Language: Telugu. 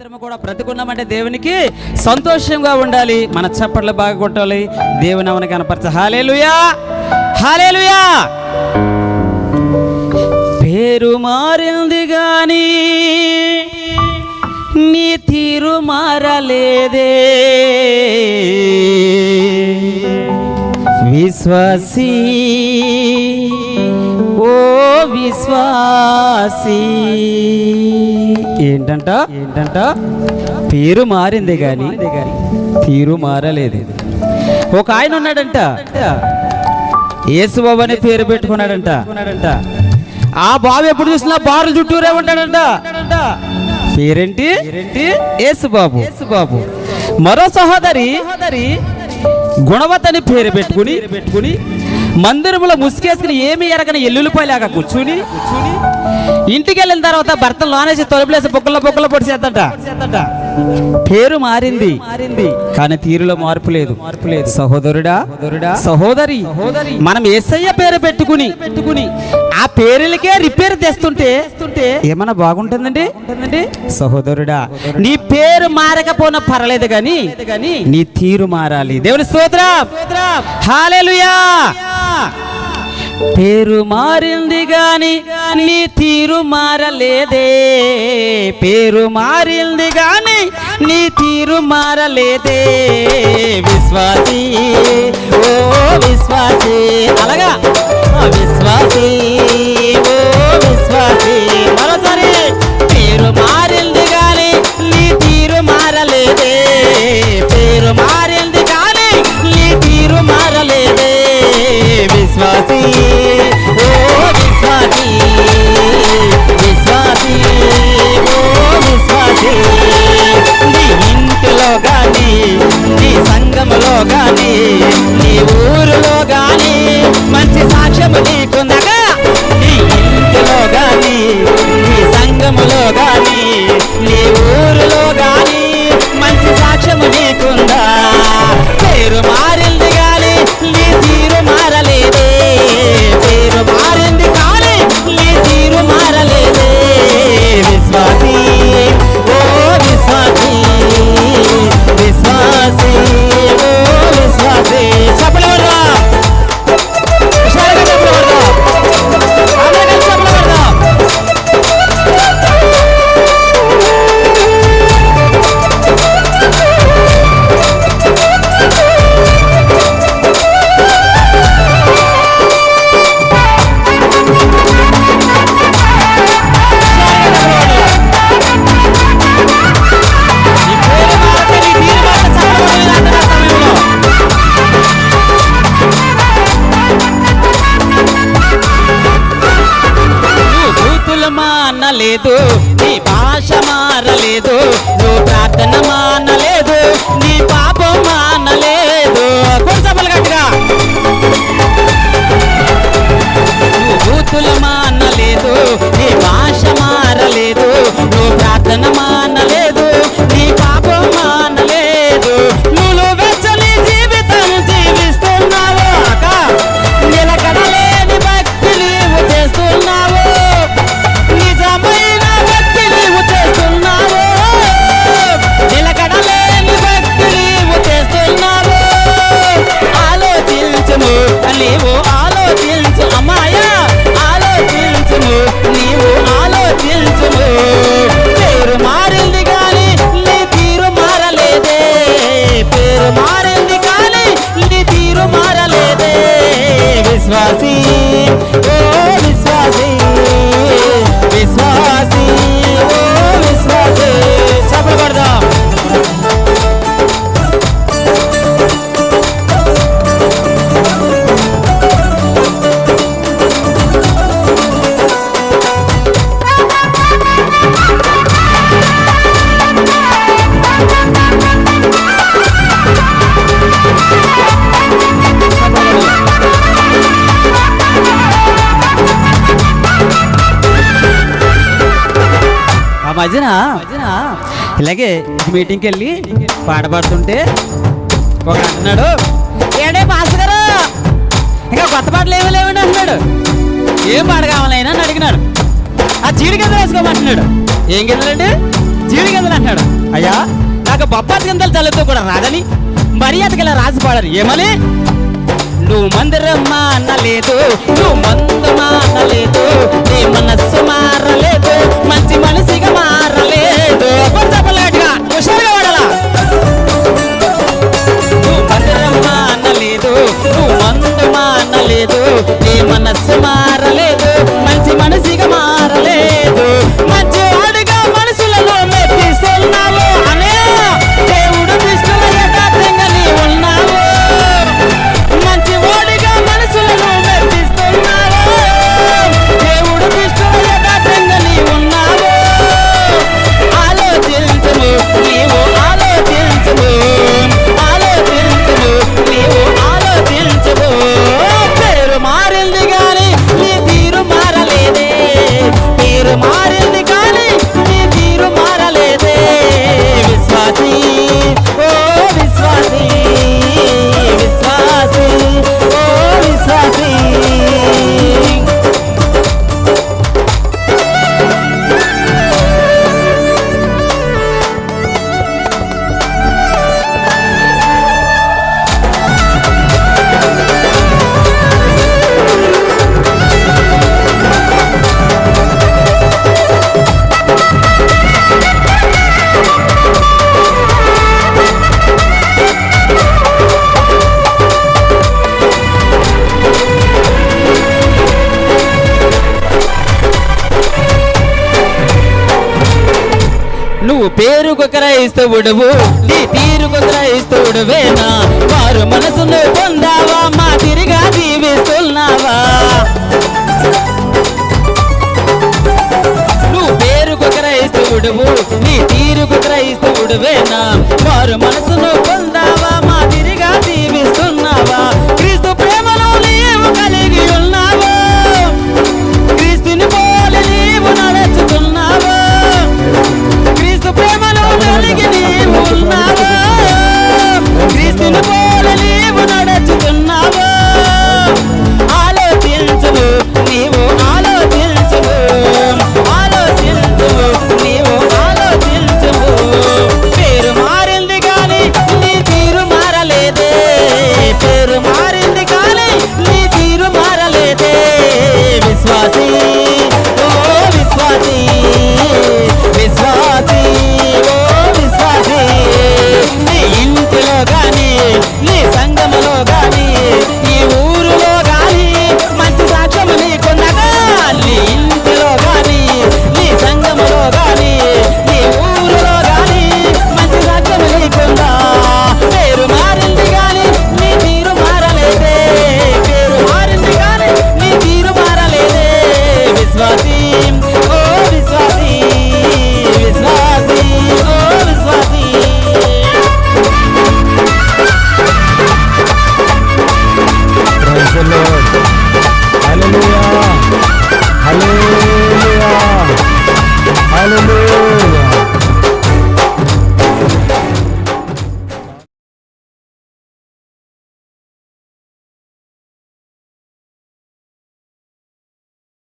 ఇద్దరము కూడా బ్రతుకున్నామంటే దేవునికి సంతోషంగా ఉండాలి. మన చప్పట్లు బాగా కొట్టాలి. దేవుని అవని కనపరచ. హాలేలుయా హాలేలుయా పేరు మారింది గాని నీ తీరు మారలేదే. విశ్వాసీ ఓ విశ్వాసీ. ఏంటంట? ఏంటంట? పేరు మారింది గాని తీరు మారలేదు. ఒక ఆయన ఉన్నాడంట. యేసుబాబు అని పేరు పెట్టుకున్నాడంట. ఆ బాబు ఎప్పుడు చూసినా బారులు చుట్టూరే ఉంటాడంట. పేరేంటి? యేసుబాబు యేసుబాబు మరో సహోదరి సహోదరి గుణవతని పేరు పెట్టుకుని పెట్టుకుని మందిరంలో ముసుకేసుకుని ఏమి ఎరగని ఎల్లుల్లిపోయలాగా కూర్చుని కూర్చుని ఇంటికి వెళ్ళిన తర్వాత భర్త లోనేసి తొలిపలేసి బొక్కల బొక్కల పొడి చేద్దట పేరు మారింది. మారింది. కానీ తీరులో మార్పు లేదు. మార్పు లేదు. సహోదరుడా సహోదరుడా సహోదరి సహోదరి. మనం ఏసయ్య పేరు పెట్టుకుని పెట్టుకుని ఆ పేరులకే రిపేర్ తెస్తుంటే ఏమన్నా బాగుంటుందండి? సహోదరుడా నీ పేరు మారకపోయినా పర్లేదు కానీ కానీ నీ తీరు మారాలి. దేవుని స్తోత్రం. హాలేలుయా. పేరు మారింది గాని నీ తీరు మారలేదే. పేరు మారింది గాని నీ తీరు మారలేదే. విశ్వాసీ ఓ విశ్వాసీ అలాగే మారలేదు నీ భాష మారలేదు నువ్వు ప్రార్థన మానలేదు విశ్వాసి ఓ మధ్యన ఇలాగే మీటింగ్కి వెళ్ళి పాట పాడుతుంటే ఒక అంటున్నాడు ఏడే పాస్ గారు? ఇంకా కొత్త పాటలు ఏమీ లేవని అంటున్నాడు. ఏం పాట కావాలైనా అని అడిగినాడు. ఆ జీడి గింజలు వేసుకోమంటున్నాడు. ఏం గందలండి జీడి గింజలు అంటున్నాడు. అయ్యా నాకు బొప్పాతి గింజలు తలతో కూడా రాదని మర్యాదకి ఇలా రాసి పాడారు. ఏమని? నువ్వు మందిరమ్మా అన్నలేదు నువ్వు మందు పేరుకు క్రైస్తవుడవు. నీ తీరుకు క్రైస్తవుడవేనా వారు మనసును పొందావా? మా తిరిగా జీవిస్తున్నావా? నువ్వు పేరుకు క్రైస్తవుడవు. నీ తీరుకు క్రైస్తవుడవేనా వారు మనసును పొంద